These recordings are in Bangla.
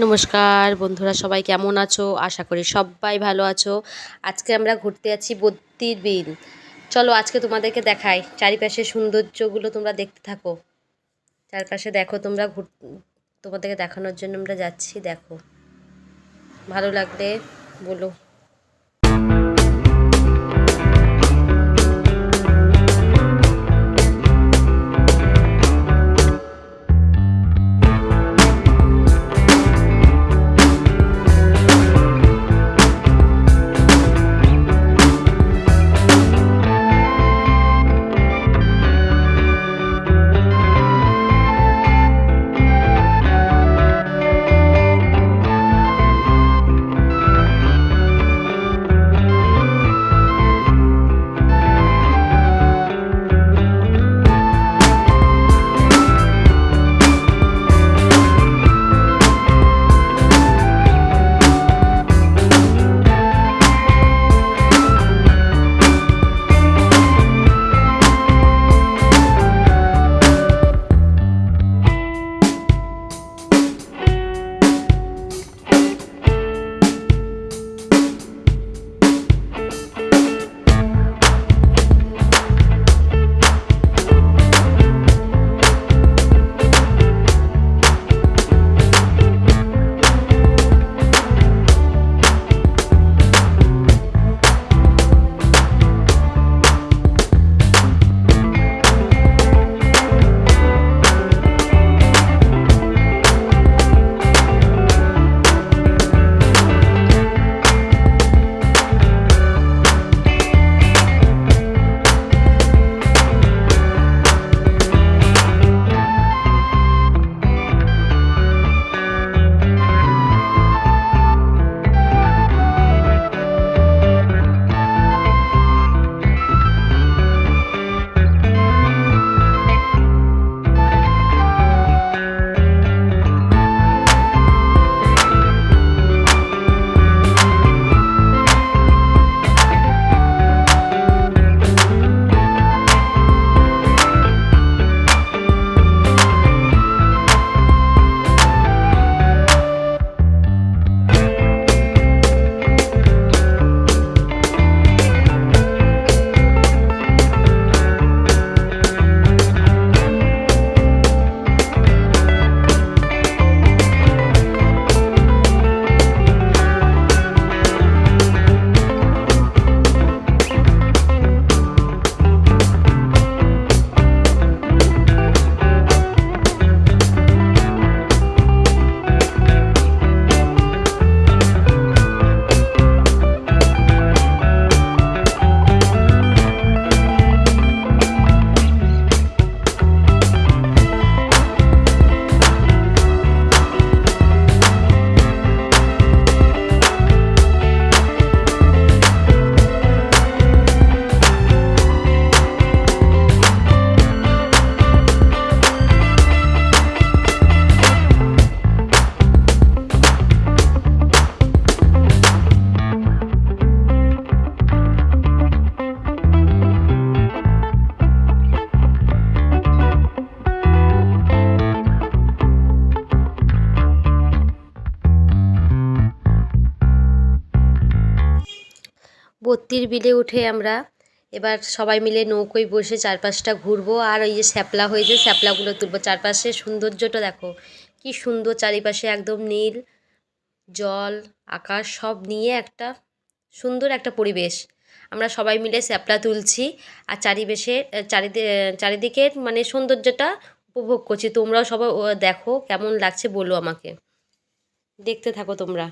নমস্কার, বন্ধুরা সবাই কেমন আছো? আশা করি সবাই ভালো আছো। আজকে আমরা ঘুরতে আছি বদ্যির বিল। চলো আজকে তোমাদেরকে দেখাই চারিপাশের সৌন্দর্যগুলো তোমরা দেখতে থাকো। চারপাশে দেখো তোমরা ঘুর, তোমাদেরকে দেখানোর জন্য আমরা যাচ্ছি, দেখো। ভালো লাগলে বলো। বত্তির বিলে উঠে আমরা এবার সবাই মিলে নৌকোয় বসে চারপাশটা ঘুরবো। আর ওই যে শ্যাপলা হয়েছে, শ্যাপলাগুলো তুলবো। চারপাশে সৌন্দর্যটা দেখো, কি সুন্দর চারিপাশে একদম নীল, জল, আকাশ সব নিয়ে একটা সুন্দর একটা পরিবেশ। আমরা সবাই মিলে শ্যাপলা তুলছি আর চারিবেশে চারিদি চারিদিকের মানে সৌন্দর্যটা উপভোগ করছি। তোমরাও সবাই দেখো কেমন লাগছে বলো আমাকে। দেখতে থাকো তোমরা।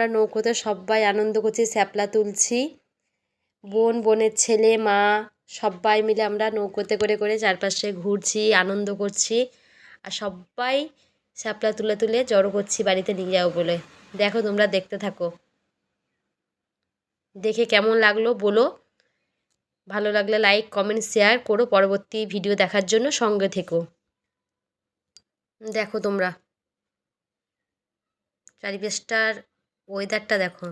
আমরা নৌকোতে সবাই আনন্দ করছি, স্যাপলা তুলছি। বোন, বোনের ছেলে, মা সবাই মিলে আমরা নৌকোতে করে করে চারপাশে ঘুরছি, আনন্দ করছি। আর সবাই স্যাপলা তুলে তুলে জড়ো করছি বাড়িতে নিয়ে যাব বলে। দেখো তোমরা দেখতে থাকো। দেখে কেমন লাগল বলো। ভালো লাগলে লাইক কমেন্ট শেয়ার করো। পরবর্তী ভিডিও দেখার জন্য সঙ্গে থেকো। দেখো তোমরা। চারিপাশটার ওয়েদারটা দেখো।